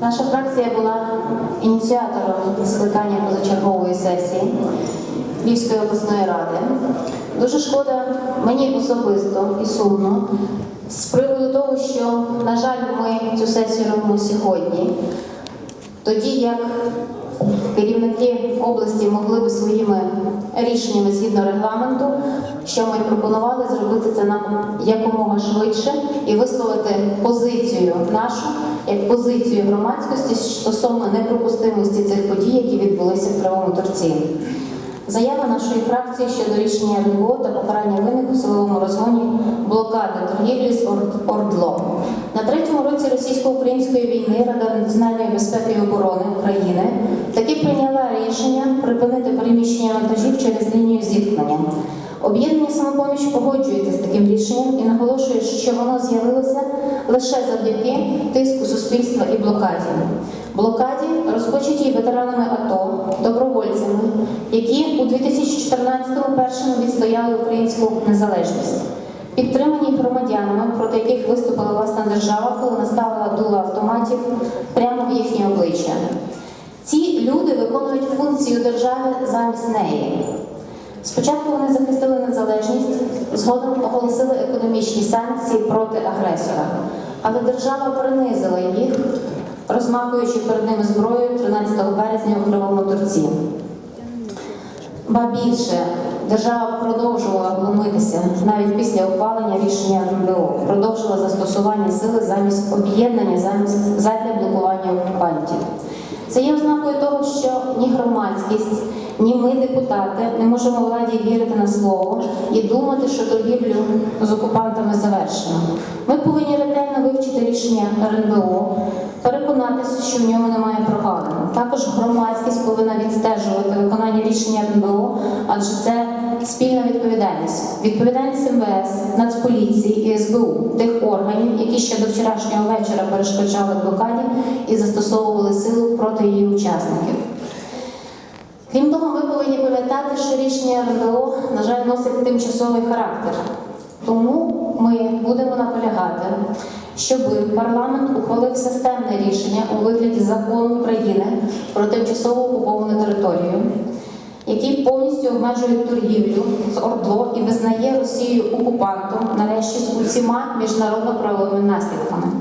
Наша фракція була ініціатором скликання позачергової сесії Львівської обласної ради. Дуже шкода мені особисто і сумно з приводу того, що, на жаль, ми цю сесію робимо сьогодні, тоді як керівники області могли би своїми рішеннями згідно регламенту, що ми пропонували зробити це нам якомога швидше і висловити позицію нашу як позицію громадськості стосовно неприпустимості цих подій, які відбулися в Кривому Торці. Заява нашої фракції щодо рішення РНБО та покарання винних у силовому розгоні блокади торгівлі з Ордло. На третьому році російсько-української війни Рада національної безпеки і оборони України прийняла рішення припинити переміщення вантажів через лінію зіткнення. Об'єднання самопоміч погоджується з таким рішенням і наголошує, що воно з'явилося лише завдяки тиску суспільства і блокаді. Блокаді розпочатій ветеранами АТО, добровольцями, які у 2014-му першими відстояли українську незалежність, підтримані громадянами, проти яких виступила власна держава, коли наставила дула автоматів прямо в їхнє обличчя. Ці люди виконують функцію держави замість неї. Спочатку вони захистили незалежність, згодом оголосили економічні санкції проти агресора. Але держава принизила їх, розмахуючи перед ними зброєю 13 березня у Кривому Торці. Ба більше, держава продовжувала глумитися навіть після ухвалення рішення РНБО, продовжила застосування сили замість об'єднання, замість задля блокування окупантів. Це є ознакою того, що ні громадськість, ні ми, депутати, не можемо владі вірити на слово і думати, що торгівлю з окупантами завершено. Ми повинні ретельно вивчити рішення РНБО, переконатися, що в ньому немає прогалин. Також громадськість повинна відстежувати виконання рішення РНБО, адже це спільна відповідальність. Відповідальність МВС, Нацполіції і СБУ, тих органів, які ще до вчорашнього вечора перешкоджали блокаді і застосовували силу проти її учасників. Крім того, ми повинні пам'ятати, що рішення РНБО, на жаль, носить тимчасовий характер. Тому ми будемо наполягати, щоб парламент ухвалив системне рішення у вигляді закону України про тимчасово окуповану територію, який повністю обмежує торгівлю з Ордло і визнає Росію окупантом нарешті з усіма міжнародно-правовими наслідками.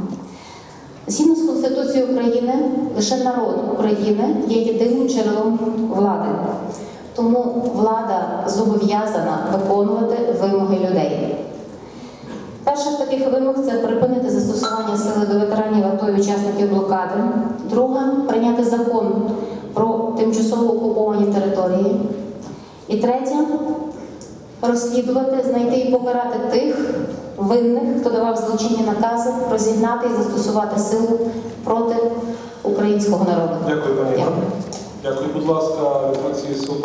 Згідно з Конституцією України, лише народ України є єдиним джерелом влади. Тому влада зобов'язана виконувати вимоги людей. Перша з таких вимог це припинити застосування сили до ветеранів АТО і учасників блокади. Друга прийняти закон про тимчасово окуповані території. І третє розслідувати, знайти і покарати тих винних, хто давав злочинні накази, розігнати і застосувати силу проти українського народу. Дякую, пані. Дякую. Дякую, будь ласка, від фракції «Свобода».